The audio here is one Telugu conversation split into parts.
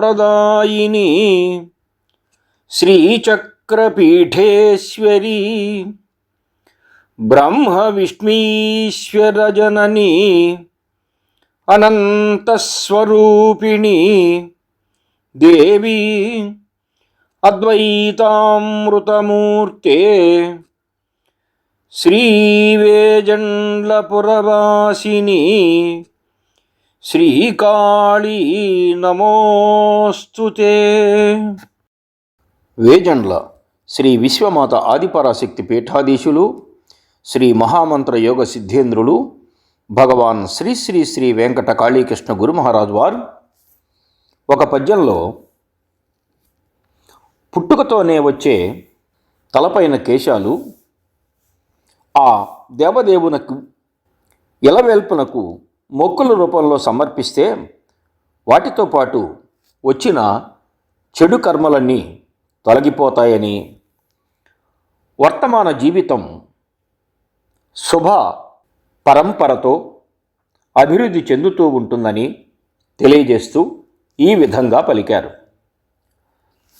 అతులితానందప్రదాయిని శ్రీచక్రపీఠేశ్వరీ బ్రహ్మ విష్ణీశ్వరజనని అనంతస్వరూపిణి దేవి అద్వైతామృతమూర్తే శ్రీవేజండ్లపురవాసిని శ్రీకాళీ నమోస్తుతే వేజండ్ల శ్రీ విశ్వమాత ఆదిపరాశక్తి పీఠాధీశులు శ్రీ మహామంత్ర యోగ సిద్ధేంద్రులు భగవాన్ శ్రీ శ్రీ శ్రీ వెంకట కాళీకృష్ణ గురు మహారాజు వారు ఒక పద్యంలో పుట్టుకతోనే వచ్చే తలపైన కేశాలు ఆ దేవదేవునకు ఎలవేల్పునకు మొక్కుల రూపంలో సమర్పిస్తే వాటితో పాటు వచ్చిన చెడు కర్మలన్నీ తొలగిపోతాయని వర్తమాన జీవితం శుభ పరంపరతో అభివృద్ధి చెందుతూ ఉంటుందని తెలియజేస్తూ ఈ విధంగా పలికారు.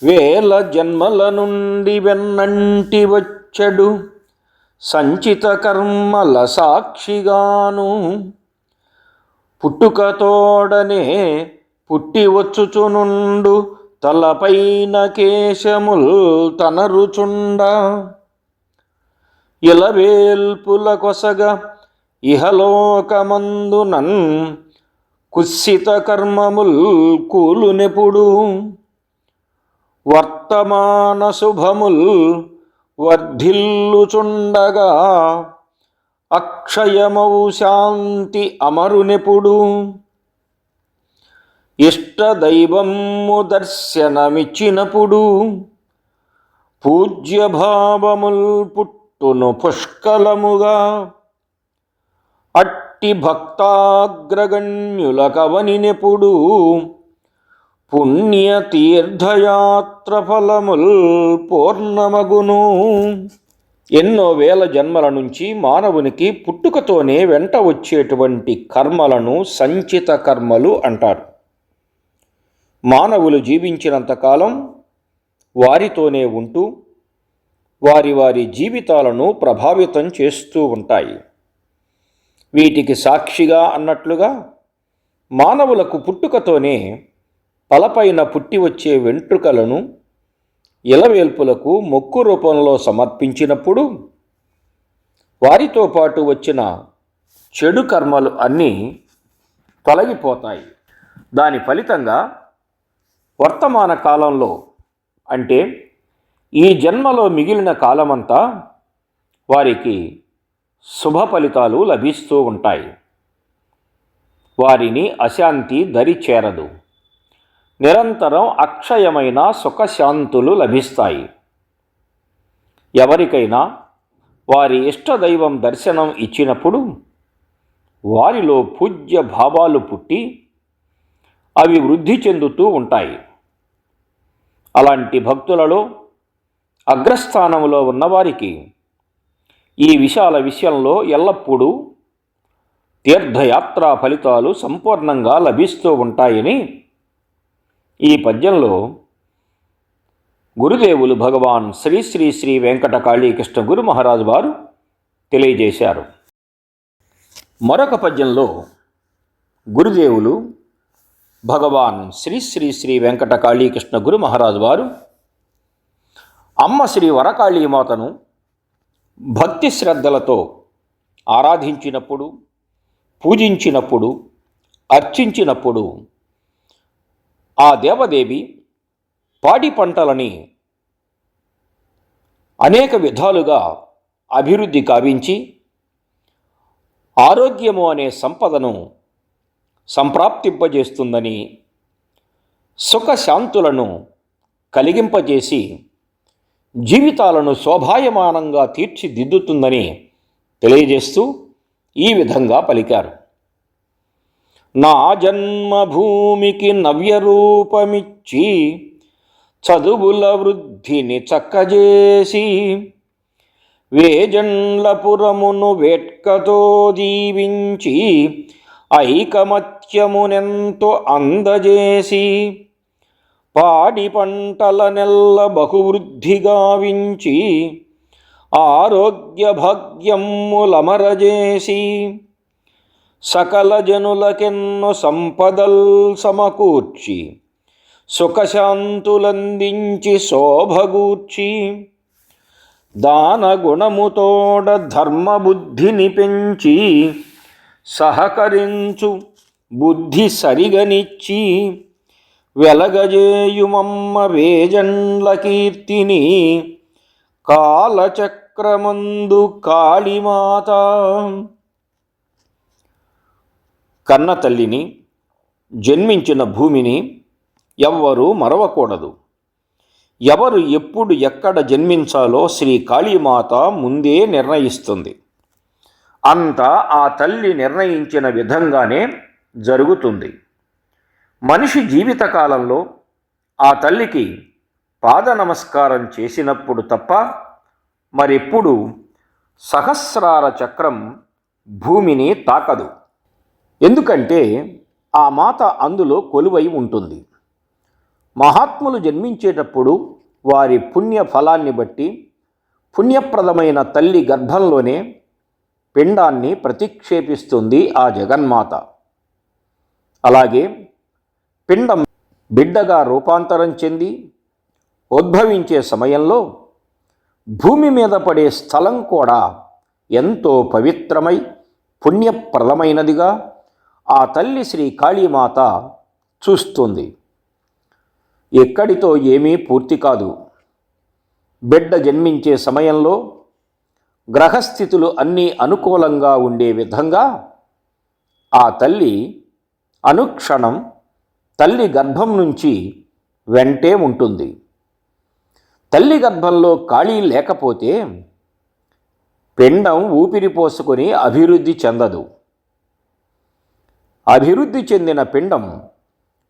వేల జన్మల నుండి వెన్నంటి వచ్చడు సంచిత కర్మల సాక్షిగాను పుట్టుకతోడనే పుట్టి వచ్చుచునుండు తలపైన కేశముల్ తనరుచుండ. ఇలవేల్పుల కొసగ ఇహలోకమందునన్ కుత్సిత కర్మముల్ కూలునెపుడు. వర్తమాన శుభముల్ వర్ధిల్లుచుండగా అక్షయమౌ శాంతి అమరునెపుడు. ఇష్టదైవము దర్శనమిచ్చినప్పుడు పూజ్యభావముల్ పుట్టును పుష్కలముగా. అట్టి భక్తాగ్రగణ్యుల కవనినెప్పుడు పుణ్యతీర్థయాత్ర ఫలముల్ పూర్ణమగును. ఎన్నో వేల జన్మల నుంచి మానవునికి పుట్టుకతోనే వెంట వచ్చేటువంటి కర్మలను సంచిత కర్మలు అంటారు. మానవులు జీవించినంతకాలం వారితోనే ఉంటూ వారి వారి జీవితాలను ప్రభావితం చేస్తూ ఉంటాయి. వీటికి సాక్షిగా అన్నట్లుగా మానవులకు పుట్టుకతోనే తలపైన పుట్టి వచ్చే వెంట్రుకలను ఇలవేల్పులకు మొక్కు రూపంలో సమర్పించినప్పుడు వారితో పాటు వచ్చిన చెడు కర్మలు అన్నీ తొలగిపోతాయి. దాని ఫలితంగా వర్తమాన కాలంలో అంటే ఈ జన్మలో మిగిలిన కాలమంతా వారికి శుభ ఫలితాలు లభిస్తూ ఉంటాయి. వారిని అశాంతి దరి చేరదు. నిరంతరం అక్షయమైన సుఖశాంతులు లభిస్తాయి. ఎవరికైనా వారి ఇష్టదైవం దర్శనం ఇచ్చినప్పుడు వారిలో పూజ్య భావాలు పుట్టి అవి వృద్ధి చెందుతూ ఉంటాయి. అలాంటి భక్తులలో అగ్రస్థానంలో ఉన్నవారికి ఈ విశాల విషయంలో ఎల్లప్పుడూ తీర్థయాత్రా ఫలితాలు సంపూర్ణంగా లభిస్తూ ఉంటాయని ఈ పద్యంలో గురుదేవులు భగవాన్ శ్రీ శ్రీ శ్రీ వెంకట కాళీకృష్ణ గురు మహారాజు వారు తెలియజేశారు. మరొక పద్యంలో గురుదేవులు భగవాన్ శ్రీ శ్రీ శ్రీ వెంకట కాళీకృష్ణ గురు మహారాజు వారు అమ్మ శ్రీ వరకాళీమాతను భక్తి శ్రద్ధలతో ఆరాధించినప్పుడు పూజించినప్పుడు అర్చించినప్పుడు ఆ దేవదేవి పాడి పంటలని అనేక విధాలుగా అభివృద్ధి కావించి ఆరోగ్యము అనే సంపదను సంప్రాప్తింపజేస్తుందని సుఖశాంతులను కలిగింపజేసి జీవితాలను శోభాయమానంగా తీర్చిదిద్దుతుందని తెలియజేస్తూ ఈ విధంగా పలికారు. నా జన్మభూమికి నవ్యరూపమిచ్చి చదువుల వృద్ధిని చక్కజేసి వేజండ్లపురమును వేట్కతో దీవించి ఐకమత్యమునెంతో అందజేసి పాడి పంటల నెల్ల బహువృద్ధి గావించి ఆరోగ్య భాగ్యములమరజేసి సకల జనులకెన్నో సంపదల్ సమకూర్చి సుఖశాంతులందించి శోభగూర్చి దాన గుణముతోడ ధర్మబుద్ధిని పెంచి సహకరించు బుద్ధి సరిగనిచ్చి వెలగజేయుమమ్మ వేజండ్ల కీర్తిని కాలచక్రమందు కాళీమాత కన్న తల్లిని జన్మించిన భూమిని ఎవ్వరూ మరవకూడదు. ఎవరు ఎప్పుడు ఎక్కడ జన్మించాలో శ్రీ కాళీమాత ముందే నిర్ణయిస్తుంది. అంతా ఆ తల్లి నిర్ణయించిన విధంగానే జరుగుతుంది. మనిషి జీవితకాలంలో ఆ తల్లికి పాద నమస్కారం చేసినప్పుడు తప్ప మరెప్పుడు సహస్రార చక్రం భూమిని తాకదు. ఎందుకంటే ఆ మాత అందులో కొలువై ఉంటుంది. మహాత్ములు జన్మించేటప్పుడు వారి పుణ్య ఫలాన్ని బట్టి పుణ్యప్రదమైన తల్లి గర్భంలోనే పిండాన్ని ప్రతిక్షేపిస్తుంది ఆ జగన్మాత. అలాగే పిండం బిడ్డగా రూపాంతరం చెంది ఉద్భవించే సమయంలో భూమి మీద పడే స్థలం కూడా ఎంతో పవిత్రమై పుణ్యప్రదమైనదిగా ఆ తల్లి శ్రీ కాళీమాత చూస్తుంది. ఎక్కడితో ఏమీ పూర్తి కాదు. బిడ్డ జన్మించే సమయంలో గ్రహస్థితులు అన్నీ అనుకూలంగా ఉండే విధంగా ఆ తల్లి అనుక్షణం తల్లి గర్భం నుంచి వెంటే ఉంటుంది. తల్లి గర్భంలో ఖాళీ లేకపోతే పిండం ఊపిరి పోసుకొని అభివృద్ధి చెందదు. అభివృద్ధి చెందిన పిండం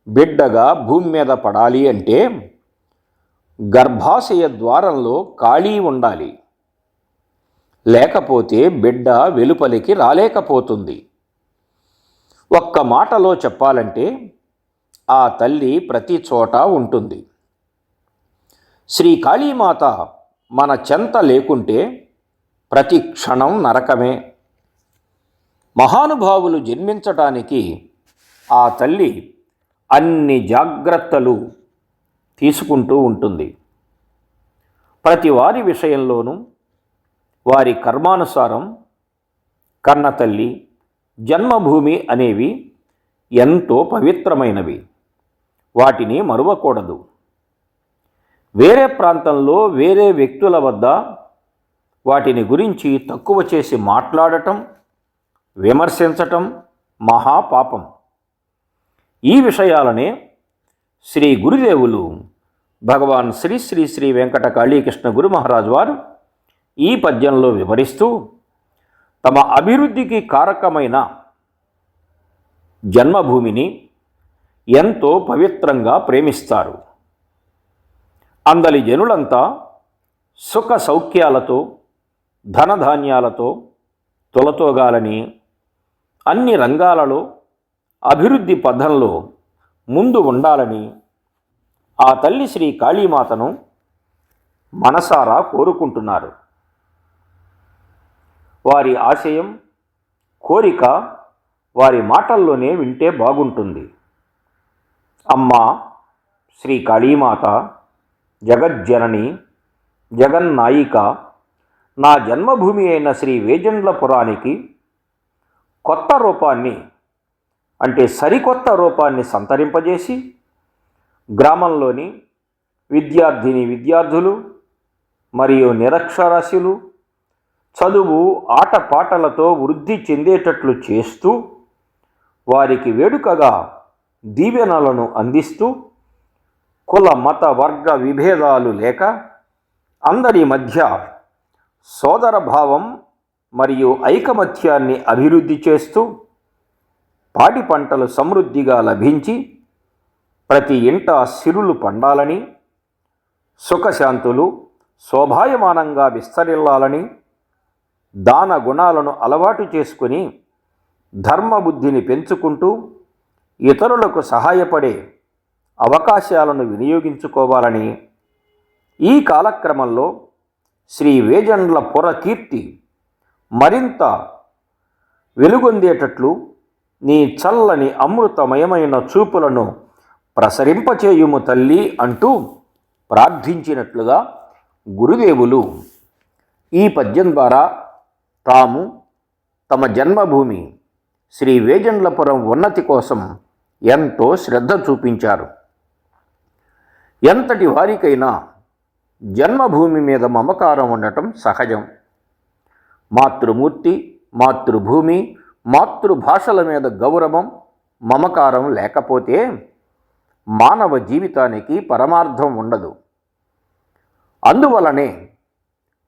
బిడ్డగా భూమి మీద పడాలి అంటే గర్భాశయ ద్వారంలో ఖాళీ ఉండాలి. లేకపోతే బిడ్డ వెలుపలికి రాలేకపోతుంది. ఒక్క మాటలో చెప్పాలంటే ఆ తల్లి ప్రతి చోట ఉంటుంది. శ్రీ కాళీమాత మన చెంత లేకుంటే ప్రతి క్షణం నరకమే. మహానుభావులు జన్మించటానికి ఆ తల్లి అన్ని జాగ్రత్తలు తీసుకుంటూ ఉంటుంది. ప్రతి వారి విషయంలోనూ వారి కర్మానుసారం కన్న తల్లి జన్మభూమి అనేవి ఎంతో పవిత్రమైనవి. వాటిని మరువకూడదు. వేరే ప్రాంతంలో వేరే వ్యక్తుల వద్ద వాటిని గురించి తక్కువ చేసి మాట్లాడటం విమర్శించటం మహాపాపం. ఈ విషయాలనే శ్రీ గురుదేవులు భగవాన్ శ్రీ శ్రీ శ్రీ వెంకట కాళీకృష్ణ గురు మహారాజ్ వారు ఈ పద్యంలో వివరిస్తూ తమ అభివృద్ధికి కారకమైన జన్మభూమిని ఎంతో పవిత్రంగా ప్రేమిస్తారు. అందలి జనులంతా సుఖ సౌఖ్యాలతో ధనధాన్యాలతో తొలతోగాలని అన్ని రంగాలలో అభివృద్ధి పథంలో ముందు ఉండాలని ఆ తల్లి శ్రీ కాళీమాతను మనసారా కోరుకుంటున్నారు. వారి ఆశయం కోరిక వారి మాటల్లోనే వింటే బాగుంటుంది. అమ్మా శ్రీ కాళీమాత జగజ్జనని జగన్నాయిక నా జన్మభూమి అయిన శ్రీ వేజండ్లపురానికి కొత్త రూపాన్ని అంటే సరికొత్త రూపాన్ని సంతరింపజేసి గ్రామంలోని విద్యార్థిని విద్యార్థులు మరియు నిరక్షరాస్యులు చదువు ఆటపాటలతో వృద్ధి చెందేటట్లు చేస్తూ వారికి వేడుకగా దీవెనలను అందిస్తూ కుల మత వర్గ విభేదాలు లేక అందరి మధ్య సోదర భావం మరియు ఐకమత్యాన్ని అభివృద్ధి చేస్తూ పాడి పంటలు సమృద్ధిగా లభించి ప్రతి ఇంట సిరులు పండాలని సుఖశాంతులు శోభాయమానంగా విస్తరిల్లాలని దాన గుణాలను అలవాటు చేసుకుని ధర్మబుద్ధిని పెంచుకుంటూ ఇతరులకు సహాయపడే అవకాశాలను వినియోగించుకోవాలని ఈ కాలక్రమంలో శ్రీ వేజండ్ల పురకీర్తి మరింత వెలుగొందేటట్లు నీ చల్లని అమృతమయమైన చూపులను ప్రసరింపచేయుము తల్లి అంటూ ప్రార్థించినట్లుగా గురుదేవులు ఈ పద్యం ద్వారా తాము తమ జన్మభూమి శ్రీ వేజండ్లపురం ఉన్నతి కోసం ఎంతో శ్రద్ధ చూపించారు. ఎంతటి వారికైనా జన్మభూమి మీద మమకారం ఉండటం సహజం. మాతృమూర్తి మాతృభూమి మాతృభాషల మీద గౌరవం మమకారం లేకపోతే మానవ జీవితానికి పరమార్థం ఉండదు. అందువలనే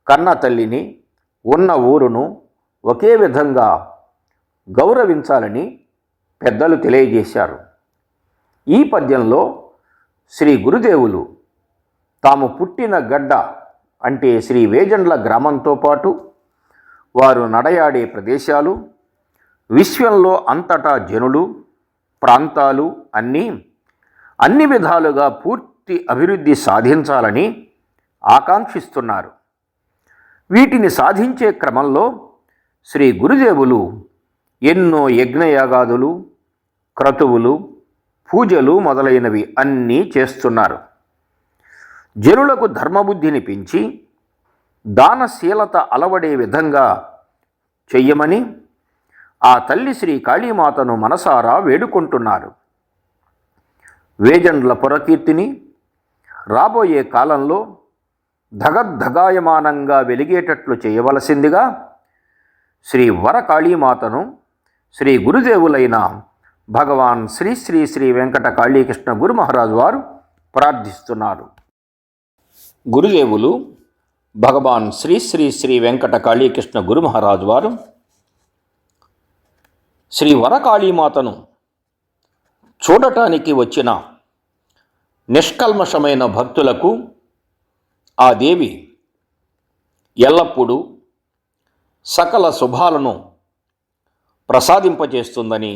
కన్న తల్లిని ఉన్న ఊరును ఒకే విధంగా గౌరవించాలని పెద్దలు తెలియజేశారు. ఈ పద్యంలో శ్రీ గురుదేవులు తాము పుట్టిన గడ్డ అంటే శ్రీ వేజండ్ల గ్రామంతో పాటు వారు నడయాడే ప్రదేశాలు విశ్వంలో అంతటా జనులు ప్రాంతాలు అన్నీ అన్ని విధాలుగా పూర్తి అభివృద్ధి సాధించాలని ఆకాంక్షిస్తున్నారు. వీటిని సాధించే క్రమంలో శ్రీ గురుదేవులు ఎన్నో యజ్ఞయాగాదులు క్రతువులు పూజలు మొదలైనవి అన్నీ చేస్తున్నారు. జనులకు ధర్మబుద్ధిని పెంచి దానశీలత అలవడే విధంగా చెయ్యమని ఆ తల్లి శ్రీ కాళీమాతను మనసారా వేడుకుంటున్నారు. వేజండ్ల పురకీర్తిని రాబోయే కాలంలో ధగద్ధగాయమానంగా వెలిగేటట్లు చేయవలసిందిగా శ్రీ వరకాళీమాతను శ్రీ గురుదేవులైన భగవాన్ శ్రీ శ్రీ శ్రీ వెంకట కాళీకృష్ణ గురు మహారాజు వారు ప్రార్థిస్తున్నారు. గురుదేవులు భగవాన్ శ్రీ శ్రీ శ్రీ వెంకట కాళీకృష్ణ గురు మహారాజు వారు శ్రీ వరకాళీమాతను చూడటానికి వచ్చిన నిష్కల్మషమైన భక్తులకు ఆ దేవి ఎల్లప్పుడూ సకల శుభాలను ప్రసాదింపజేస్తుందని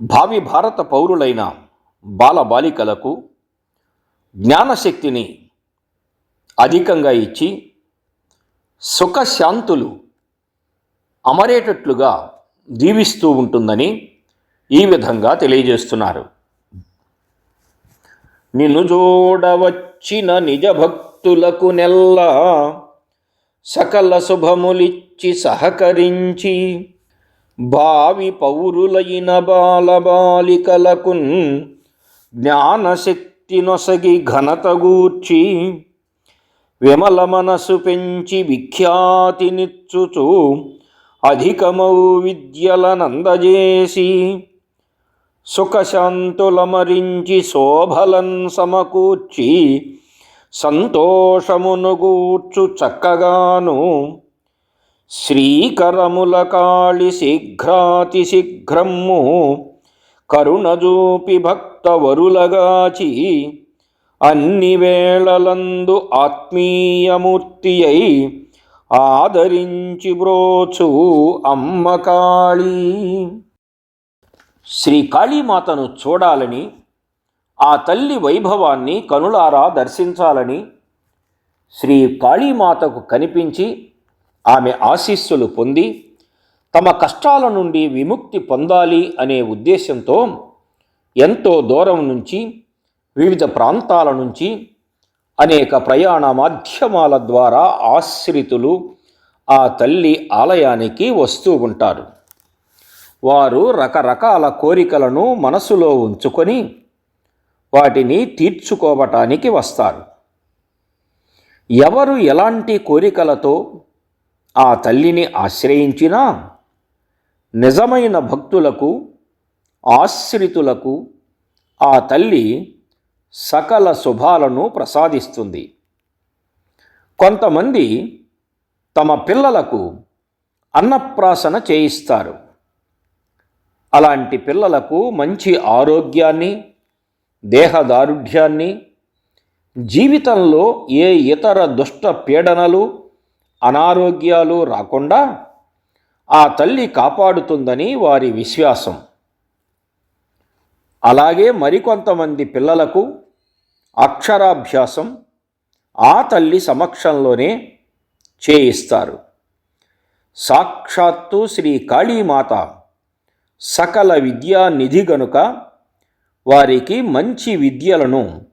భావి భారత పౌరులైన బాలబాలికలకు జ్ఞానశక్తిని అధికంగా ఇచ్చి సుఖశాంతులు అమరేటట్లుగా దీవిస్తూ ఉంటుందని ఈ విధంగా తెలియజేస్తున్నారు. నిన్ను చూడవచ్చిన నిజ భక్తులకు నెల్ల సకల శుభములిచ్చి సహకరించి భావి పౌరులైన బాలబాలికలకున్ జ్ఞానశక్తి నొసగి ఘనత గూర్చి విమల మనసు పెంచి విఖ్యాతినిచ్చుచు అధికమౌ విద్యలనందజేసి సుఖశాంతులమరించి శోభలన్ సమకూర్చి సంతోషమునుగూర్చు చక్కగాను శ్రీకరముల కాళి శీఘ్రాతి శీఘ్రము కరుణజూపి భక్తవరులగాచి అన్ని వేళలందు ఆత్మీయమూర్తియై ఆదరించి బ్రోచు అమ్మ కాళీ శ్రీ కాళీమాతను చూడాలని ఆ తల్లి వైభవాన్ని కనులారా దర్శించాలని శ్రీ కాళీమాతకు కనిపించి ఆమె ఆశీస్సులు పొంది తమ కష్టాల నుండి విముక్తి పొందాలి అనే ఉద్దేశంతో ఎంతో దూరం నుంచి వివిధ ప్రాంతాల నుంచి అనేక ప్రయాణ మాధ్యమాల ద్వారా ఆశ్రితులు ఆ తల్లి ఆలయానికి వస్తూ ఉంటారు. వారు రకరకాల కోరికలను మనసులో ఉంచుకొని వాటిని తీర్చుకోవటానికి వస్తారు. ఎవరు ఎలాంటి కోరికలతో ఆ తల్లిని ఆశ్రయించినా నిజమైన భక్తులకు ఆశ్రితులకు ఆ తల్లి సకల శుభాలను ప్రసాదిస్తుంది. కొంతమంది తమ పిల్లలకు అన్నప్రాసన చేయిస్తారు. అలాంటి పిల్లలకు మంచి ఆరోగ్యాన్ని దేహదారుఢ్యాన్ని జీవితంలో ఏ ఇతర దుష్ట పీడనలు అనారోగ్యాలు రాకుండా ఆ తల్లి కాపాడుతుందని వారి విశ్వాసం. అలాగే మరికొంతమంది పిల్లలకు అక్షరాభ్యాసం ఆ తల్లి సమక్షంలోనే చేయిస్తారు. సాక్షాత్తు శ్రీ కాళీమాత సకల విద్యా నిధి గనుక వారికి మంచి విద్యలను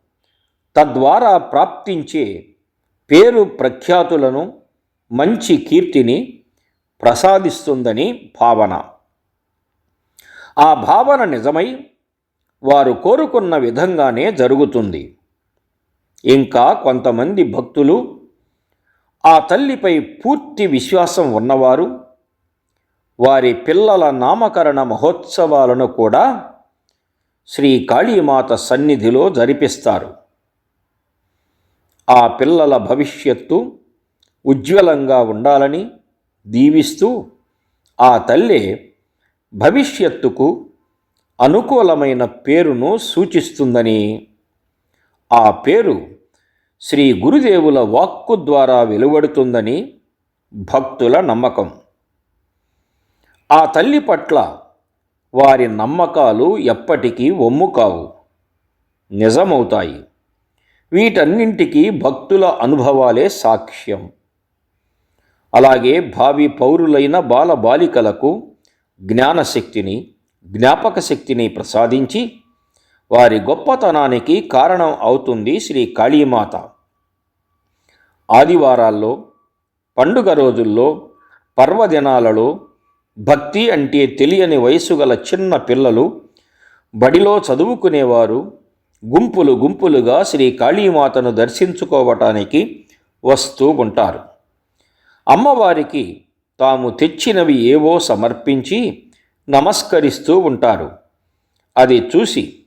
తద్వారా ప్రాప్తించే పేరు ప్రఖ్యాతులను మంచి కీర్తిని ప్రసాదిస్తుందని భావన. ఆ భావన నిజమై వారు కోరుకున్న విధంగానే జరుగుతుంది. ఇంకా కొంతమంది భక్తులు ఆ తల్లిపై పూర్తి విశ్వాసం ఉన్నవారు వారి పిల్లల నామకరణ మహోత్సవాలను కూడా శ్రీ కాళీమాత సన్నిధిలో జరిపిస్తారు. ఆ పిల్లల భవిష్యత్తు ఉజ్వలంగా ఉండాలని దీవిస్తూ ఆ తల్లి భవిష్యత్తుకు అనుకూలమైన పేరును సూచిస్తుందని ఆ పేరు శ్రీ గురుదేవుల వాక్కు ద్వారా వెలువడుతుందని భక్తుల నమ్మకం. ఆ తల్లి పట్ల వారి నమ్మకాలు ఎప్పటికీ ఒమ్ము కావు నిజమవుతాయి. వీటన్నింటికీ భక్తుల అనుభవాలే సాక్ష్యం. అలాగే భావి పౌరులైన బాలబాలికలకు జ్ఞానశక్తిని జ్ఞాపక శక్తిని ప్రసాదించి వారి గొప్పతనానికి కారణం అవుతుంది శ్రీ కాళీమాత. ఆదివారాల్లో పండుగ రోజుల్లో పర్వదినాలలో భక్తి అంటే తెలియని వయసు గల చిన్న పిల్లలు బడిలో చదువుకునేవారు గుంపులు గుంపులుగా శ్రీ కాళీమాతను దర్శించుకోవటానికి వస్తూ ఉంటారు. అమ్మవారికి తాము తెచ్చినవి ఏవో సమర్పించి నమస్కరిస్తూ ఉంటారు. అది చూసి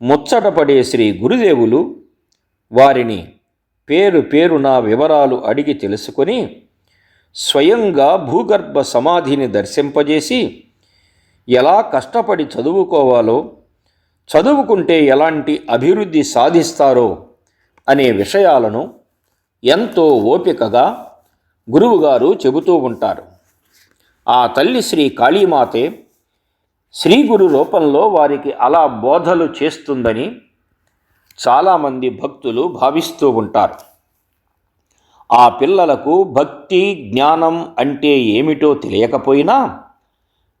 ముచ్చటపడే శ్రీ గురుదేవులు వారిని పేరు పేరున వివరాలు అడిగి తెలుసుకొని స్వయంగా భూగర్భ సమాధిని దర్శింపజేసి ఎలా కష్టపడి చదువుకోవాలో చదువుకుంటే ఎలాంటి అభివృద్ధి సాధిస్తారో అనే విషయాలను ఎంతో ఓపికగా గురువుగారు చెబుతూ ఉంటారు. ఆ తల్లి శ్రీ కాళీమాతే శ్రీగురు రూపంలో వారికి అలా బోధలు చేస్తుందని చాలామంది భక్తులు భావిస్తూ ఉంటారు. ఆ పిల్లలకు భక్తి జ్ఞానం అంటే ఏమిటో తెలియకపోయినా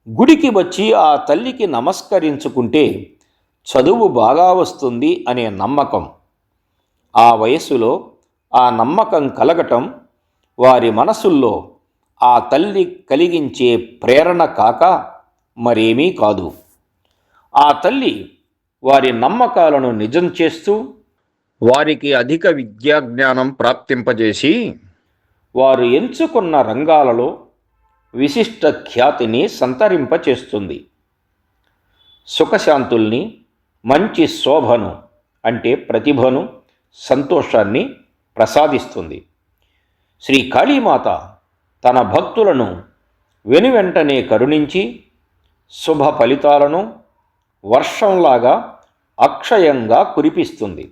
గుడికి వచ్చి ఆ తల్లికి నమస్కరించుకుంటే చదువు బాగా వస్తుంది అనే నమ్మకం. ఆ వయస్సులో ఆ నమ్మకం కలగటం వారి మనసుల్లో ఆ తల్లి కలిగించే ప్రేరణ కాక మరేమీ కాదు. ఆ తల్లి వారి నమ్మకాలను నిజం చేస్తూ వారికి అధిక విద్యా జ్ఞానం ప్రాప్తింపజేసి వారు ఎంచుకున్న రంగాలలో విశిష్ట ఖ్యాతిని సంతరింపచేస్తుంది. సుఖశాంతుల్ని మంచి శోభను అంటే ప్రతిభను సంతోషాన్ని ప్రసాదిస్తుంది. శ్రీ కాళీమాత తన భక్తులను వెనువెంటనే కరుణించి శుభ ఫలితాలను వర్షంలాగా అక్షయంగా కురిపిస్తుంది.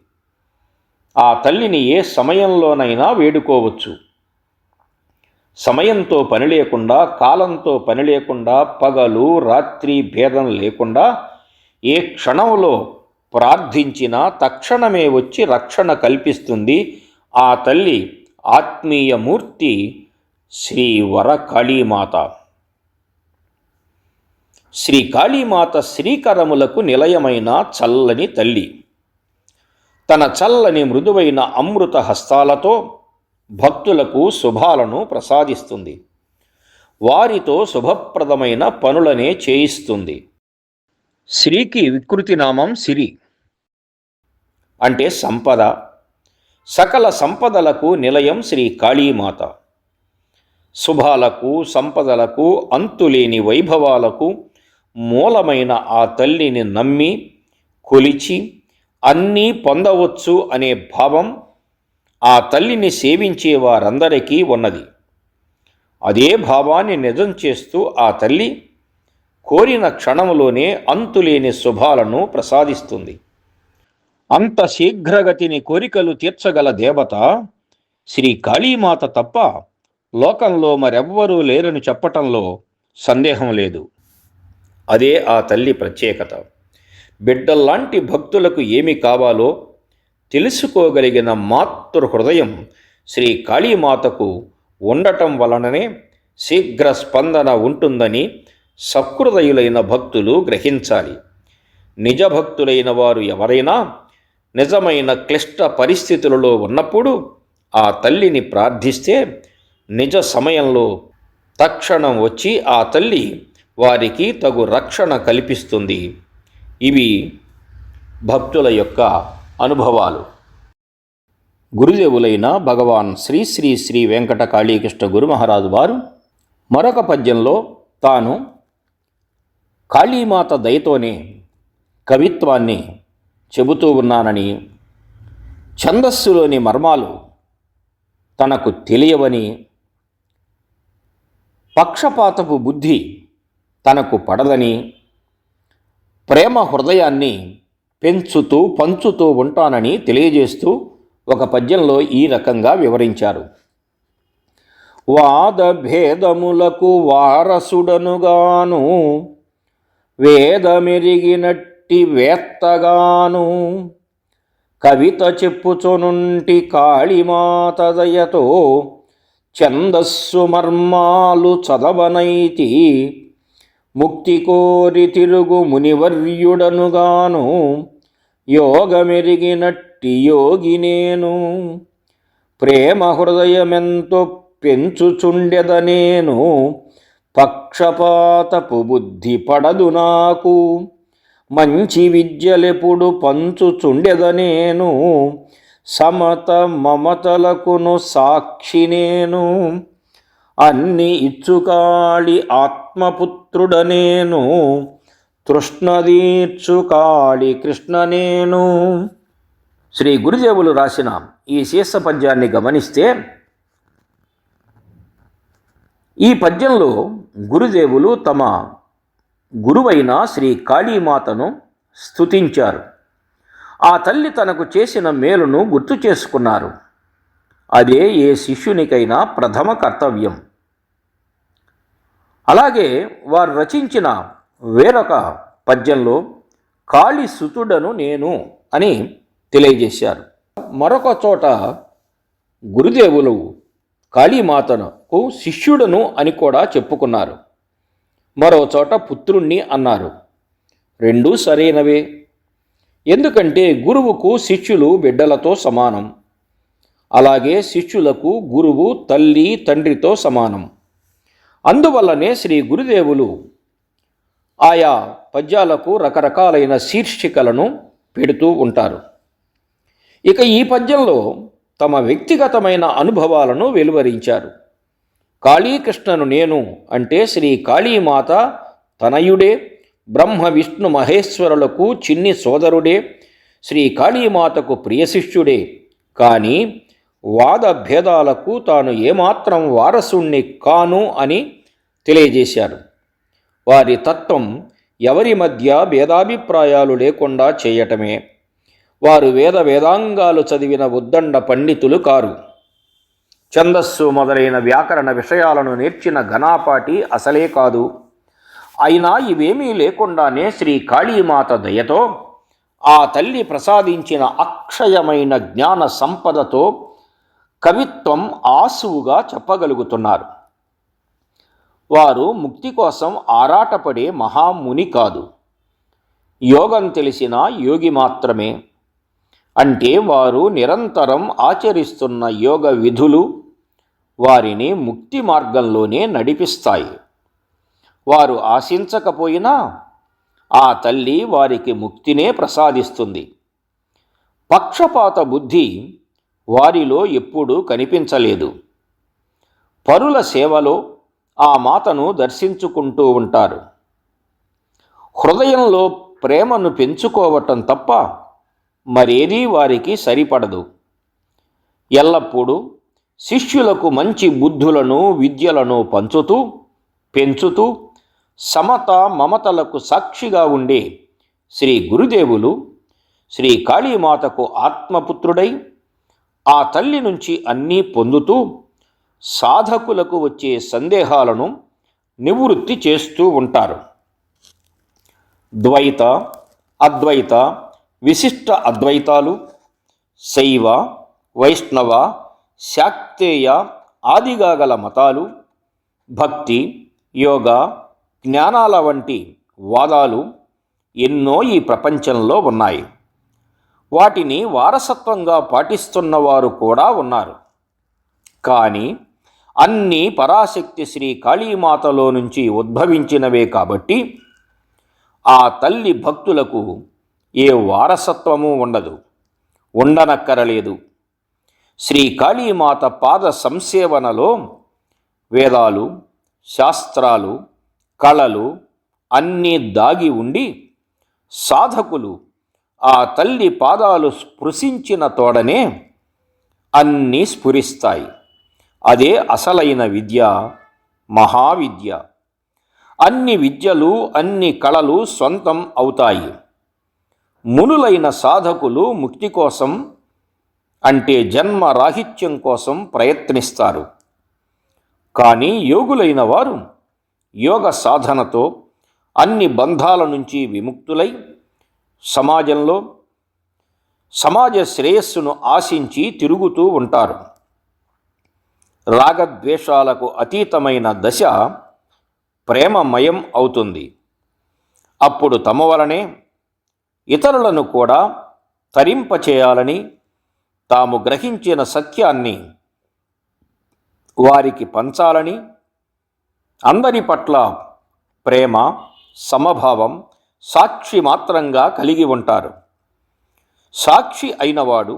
ఆ తల్లిని ఏ సమయంలోనైనా వేడుకోవచ్చు. సమయంతో పని లేకుండా కాలంతో పని లేకుండా పగలు రాత్రి భేదం లేకుండా ఏ క్షణంలో ప్రార్థించినా తక్షణమే వచ్చి రక్షణ కల్పిస్తుంది. ఆ తల్లి ఆత్మీయ మూర్తి శ్రీ వరకాళీమాత. శ్రీ కాళీమాత శ్రీకరములకు నిలయమైన చల్లని తల్లి. తన చల్లని మృదువైన అమృత హస్తాలతో భక్తులకు శుభాలను ప్రసాదిస్తుంది. వారితో శుభప్రదమైన పనులనే చేయిస్తుంది. శ్రీకి వికృతి నామం సిరి. అంటే సంపద. సకల సంపదలకు నిలయం శ్రీ కాళీమాత. శుభాలకు సంపదలకు అంతులేని వైభవాలకు మూలమైన ఆ తల్లిని నమ్మి కొలిచి అన్నీ పొందవచ్చు అనే భావం ఆ తల్లిని సేవించే వారందరికీ ఉన్నది. అదే భావాన్ని నిజం చేస్తూ ఆ తల్లి కోరిన క్షణంలోనే అంతులేని శుభాలను ప్రసాదిస్తుంది. అంత శీఘ్రగతిని కోరికలు తీర్చగల దేవత శ్రీ కాళీమాత తప్ప లోకంలో మరెవ్వరూ లేరని చెప్పటంలో సందేహం లేదు. అదే ఆ తల్లి ప్రత్యేకత. బిడ్డల్లాంటి భక్తులకు ఏమి కావాలో తెలుసుకోగలిగిన మాతృ హృదయం శ్రీ కాళీమాతకు ఉండటం వలననే శీఘ్ర స్పందన ఉంటుందని సహృదయులైన భక్తులు గ్రహించాలి. నిజ భక్తులైన వారు ఎవరైనా నిజమైన క్లిష్ట పరిస్థితులలో ఉన్నప్పుడు ఆ తల్లిని ప్రార్థిస్తే నిజ సమయంలో తక్షణం వచ్చి ఆ తల్లి వారికి తగు రక్షణ కల్పిస్తుంది. ఇవి భక్తుల యొక్క అనుభవాలు. గురుదేవులైన భగవాన్ శ్రీ శ్రీ శ్రీ వెంకట కాళీకృష్ణ గురుమహారాజు వారు మరొక పద్యంలో తాను కాళీమాత దయతోనే కవిత్వాన్ని చెబుతూ ఉన్నానని ఛందస్సులోని మర్మాలు తనకు తెలియవని పక్షపాతపు బుద్ధి తనకు పడదని ప్రేమ హృదయాన్ని పెంచుతూ పంచుతూ ఉంటానని తెలియజేస్తూ ఒక పద్యంలో ఈ రకంగా వివరించారు. వాద భేదములకు వారసుడనుగాను వేదమెరిగినట్టి వేత్తగాను కవిత చెప్పుచొనుంటి కాళిమాతదయతో ఛందస్సు మర్మాలు చదవనైతి ముక్తి కోరి తిరుగు మునివర్యుడనుగాను యోగమెరిగినట్టి యోగి నేను. ప్రేమ హృదయమెంతో పెంచుచుండెద నేను పక్షపాతపు బుద్ధి పడదు నాకు. మంచి విద్యలెప్పుడు పంచుచుండెద నేను సమత మమతలకును సాక్షి నేను. అన్ని ఇచ్చుకాళి ఆత్మపుత్రుడనేను తృష్ణదీర్చుకాళి కృష్ణ నేను శ్రీ గురుదేవులు రాసిన ఈ శీర్ష పద్యాన్ని గమనిస్తే ఈ పద్యంలో గురుదేవులు తమ గురువైన శ్రీ కాళీమాతను స్తుతించారు. ఆ తల్లి తనకు చేసిన మేలును గుర్తు చేసుకున్నారు. అదే ఏ శిష్యునికైనా ప్రథమ కర్తవ్యం. అలాగే వారు రచించిన వేరొక పద్యంలో కాళి సుతుడను నేను అని తెలియజేశారు. మరొక చోట గురుదేవులు కాళీమాతకు శిష్యుడను అని కూడా చెప్పుకున్నారు. మరో చోట పుత్రుణ్ణి అన్నారు. రెండూ సరైనవే. ఎందుకంటే గురువుకు శిష్యులు బిడ్డలతో సమానం. అలాగే శిష్యులకు గురువు తల్లి తండ్రితో సమానం. అందువల్లనే శ్రీ గురుదేవులు ఆయా పద్యాలకు రకరకాలైన శీర్షికలను పెడుతూ ఉంటారు. ఇక ఈ పద్యంలో తమ వ్యక్తిగతమైన అనుభవాలను వెలువరించారు. కాళీకృష్ణను నేను అంటే శ్రీ కాళీమాత తనయుడే బ్రహ్మ విష్ణు మహేశ్వరులకు చిన్ని సోదరుడే శ్రీ కాళీమాతకు ప్రియ శిష్యుడే. కానీ వాద భేదాలకు తాను ఏమాత్రం వారసుణ్ణి కాను అని తెలియజేశారు. వారి తత్వం ఎవరి మధ్య భేదాభిప్రాయాలు లేకుండా చేయటమే. వారు వేద వేదాంగాలు చదివిన ఉద్దండ పండితులు కారు. ఛందస్సు మొదలైన వ్యాకరణ విషయాలను నేర్చిన ఘనాపాటి అసలే కాదు. అయినా ఇవేమీ లేకుండానే శ్రీ కాళీమాత దయతో ఆ తల్లి ప్రసాదించిన అక్షయమైన జ్ఞాన సంపదతో కవిత్వం ఆసువుగా చెప్పగలుగుతున్నారు. వారు ముక్తి కోసం ఆరాటపడే మహాముని కాదు. యోగం తెలిసిన యోగి మాత్రమే. అంటే వారు నిరంతరం ఆచరిస్తున్న యోగ విధులు వారిని ముక్తి మార్గంలోనే నడిపిస్తాయి. వారు ఆశించకపోయినా ఆ తల్లి వారికి ముక్తినే ప్రసాదిస్తుంది. పక్షపాత బుద్ధి వారిలో ఎప్పుడూ కనిపించలేదు. పరుల సేవలో ఆ మాతను దర్శించుకుంటూ ఉంటారు. హృదయంలో ప్రేమను పెంచుకోవటం తప్ప మరేదీ వారికి సరిపడదు. ఎల్లప్పుడూ శిష్యులకు మంచి బుద్ధులను విద్యలను పంచుతూ పెంచుతూ సమత మమతలకు సాక్షిగా ఉండే శ్రీ గురుదేవులు శ్రీ కాళీమాతకు ఆత్మపుత్రుడై ఆ తల్లి నుంచి అన్నీ పొందుతూ సాధకులకు వచ్చే సందేహాలను నివృత్తి చేస్తూ ఉంటారు. ద్వైత అద్వైత విశిష్ట అద్వైతాలు శైవ వైష్ణవ శాక్తేయ ఆదిగా గల మతాలు భక్తి యోగ జ్ఞానాల వంటి వాదాలు ఎన్నో ఈ ప్రపంచంలో ఉన్నాయి. వాటిని వారసత్వంగా పాటిస్తున్నవారు కూడా ఉన్నారు. కానీ అన్నీ పరాశక్తి శ్రీ కాళీమాతలో నుంచి ఉద్భవించినవే కాబట్టి ఆ తల్లి భక్తులకు ఏ వారసత్వము ఉండదు ఉండనక్కరలేదు. శ్రీ కాళీమాత పాద సంసేవనలో వేదాలు శాస్త్రాలు కళలు అన్నీ దాగి ఉండి సాధకులు ఆ తల్లి పాదాలు స్పృశించిన తోడనే అన్నీ స్ఫురిస్తాయి. అదే అసలైన విద్య మహావిద్య. అన్ని విద్యలు అన్ని కళలు సొంతం అవుతాయి. మునులైన సాధకులు ముక్తి కోసం అంటే జన్మ రాహిత్యం కోసం ప్రయత్నిస్తారు. కానీ యోగులైన వారు యోగ సాధనతో అన్ని బంధాల నుంచి విముక్తులై సమాజంలో సమాజ శ్రేయస్సును ఆశించి తిరుగుతూ ఉంటారు. రాగద్వేషాలకు అతీతమైన దశ ప్రేమమయం అవుతుంది. అప్పుడు తమ వలనే ఇతరులను కూడా తరింపచేయాలని తాము గ్రహించిన సత్యాన్ని వారికి పంచాలని అందరి పట్ల ప్రేమ సమభావం సాక్షి మాత్రంగా కలిగి ఉంటారు. సాక్షి అయినవాడు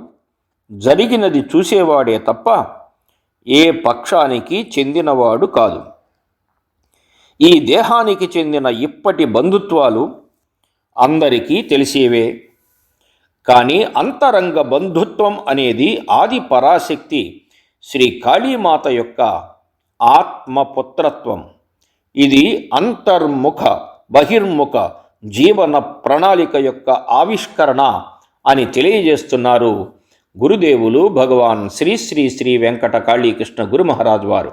జరిగినది చూసేవాడే తప్ప ఏ పక్షానికి చెందినవాడు కాదు. ఈ దేహానికి చెందిన ఇప్పటి బంధుత్వాలు అందరికీ తెలిసేవే. కానీ అంతరంగ బంధుత్వం అనేది ఆది పరాశక్తి శ్రీ కాళీమాత యొక్క ఆత్మపుత్రత్వం. ఇది అంతర్ముఖ బహిర్ముఖ జీవన ప్రణాళిక యొక్క ఆవిష్కరణ అని తెలియజేస్తున్నారు గురుదేవులు భగవాన్ శ్రీ శ్రీ శ్రీ వెంకట కాళీకృష్ణ గురు మహారాజ్ వారు.